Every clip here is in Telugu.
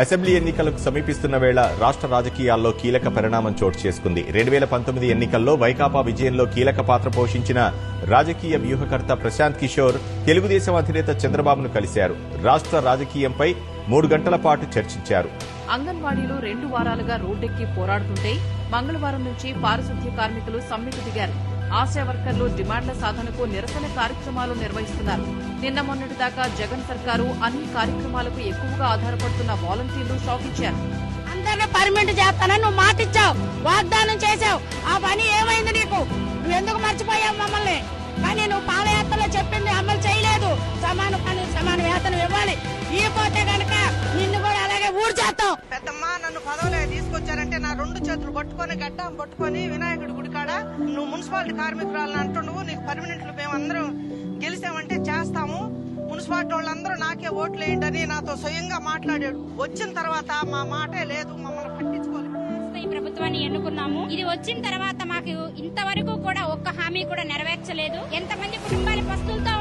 అసెంబ్లీ ఎన్నికలకు సమీపిస్తున్న వేళ రాష్ట్ర రాజకీయాల్లో కీలక పరిణామం చోటు చేసుకుంది. రెండు వేల పంతొమ్మిది ఎన్నికల్లో వైకాపా విజయంలో కీలక పాత్ర పోషించిన రాజకీయ వ్యూహకర్త ప్రశాంత్ కిషోర్ తెలుగుదేశం అధినేత చంద్రబాబును కలిశారు. రాష్ట్ర రాజకీయంపై మూడు గంటల పాటు చర్చించారు. అంగన్వాడీలు రెండు వారాలుగా రోడ్డెక్కి పోరాడుతుంటే మంగళవారం నుంచి పారిశుద్ధ్య కార్మికులు సమ్మెకు దిగారు. ఆశా వర్కర్లు డిమాండ్ల సాధనకు నిరసన కార్యక్రమాలు నిర్వహిస్తున్నారు. నిన్న మొన్నటి దాకా జగన్ సర్కారు అన్ని కార్యక్రమాలకు ఎక్కువగా ఆధారపడుతున్న వాలంటీర్లు షాక్ ఇచ్చారు అందరిని పర్మిట్ చేస్తానని నువ్వు మాటిచ్చావు. వాగ్దానం చేశావు. పెద్దమ్మ నన్ను పదవులే తీసుకొచ్చారంటే నా రెండు చేతులు పట్టుకొని గడ్డం పట్టుకొని వినాయకుడి గుడి కాడ నువ్వు మున్సిపాలిటీ కార్మికురాలని అంటున్నావు నీకు పర్మనెంట్లు మేమందరం గెలిచామంటే చేస్తాము. మున్సిపాలిటీ వాళ్ళందరూ నాకే ఓట్లు వేయండి నాతో స్వయంగా మాట్లాడాడు. వచ్చిన తర్వాత మా మాటే లేదు మమ్మల్ని పట్టించుకోలేదు. ఈ ప్రభుత్వాన్ని ఎన్నుకున్నాము. ఇది వచ్చిన తర్వాత మాకు ఇంతవరకు కూడా ఒక్క హామీ కూడా నెరవేర్చలేదు. ఎంతమంది కుటుంబాల పస్తులతో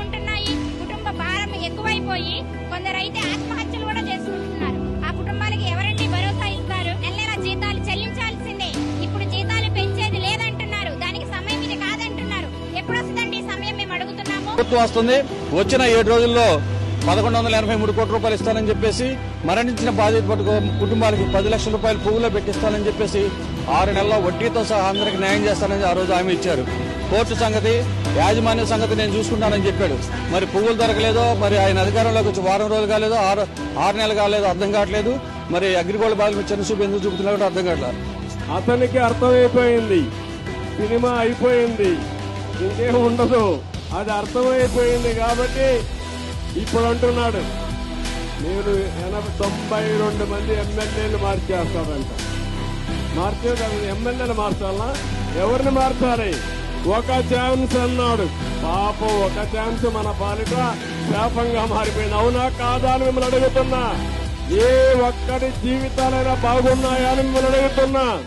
ప్రభుత్వం వస్తుంది. వచ్చిన ఏడు రోజుల్లో పదకొండు వందల ఎనభై మూడు కోట్ల రూపాయలు ఇస్తానని చెప్పేసి మరణించిన బాధిత పట్టుకో కుటుంబాలకు పది లక్షల రూపాయలు పువ్వులో పెట్టిస్తానని చెప్పేసి ఆరు నెలల వడ్డీతో సహా అందరికి న్యాయం చేస్తానని ఆ రోజు హామీ ఇచ్చారు. కోర్టు సంగతి యాజమాన్య సంగతి నేను చూసుకుంటానని చెప్పాడు. మరి పువ్వులు దొరకలేదో మరి ఆయన అధికారంలోకి వచ్చి వారం రోజులు కాలేదో ఆరు ఆరు నెలలు కాలేదో అర్థం కావట్లేదు. మరి అగ్రిగోల్డ్ బాధలు చిన్న చూపు ఎందుకు చూపుతున్నాడో అర్థం కావట్లేదు. అతనికి అర్థమైపోయింది. సినిమా అయిపోయింది. ఇంకేం ఉండదు. అది అర్థమైపోయింది కాబట్టి ఇప్పుడు అంటున్నాడు. నేను ఎనభై తొంభై రెండు మంది ఎమ్మెల్యేలు మార్చేస్తానంట. మార్చే ఎమ్మెల్యేలు మార్చాలా? ఎవరిని మార్చాలి? ఒక ఛాన్స్ అన్నాడు. పాపం ఒక ఛాన్స్ మన పాలిట శాపంగా మారిపోయింది. అవునా కాదా అని మిమ్మల్ని అడుగుతున్నా. ఏ ఒక్కటి జీవితాలైనా బాగున్నాయా అని మిమ్మల్ని అడుగుతున్నా.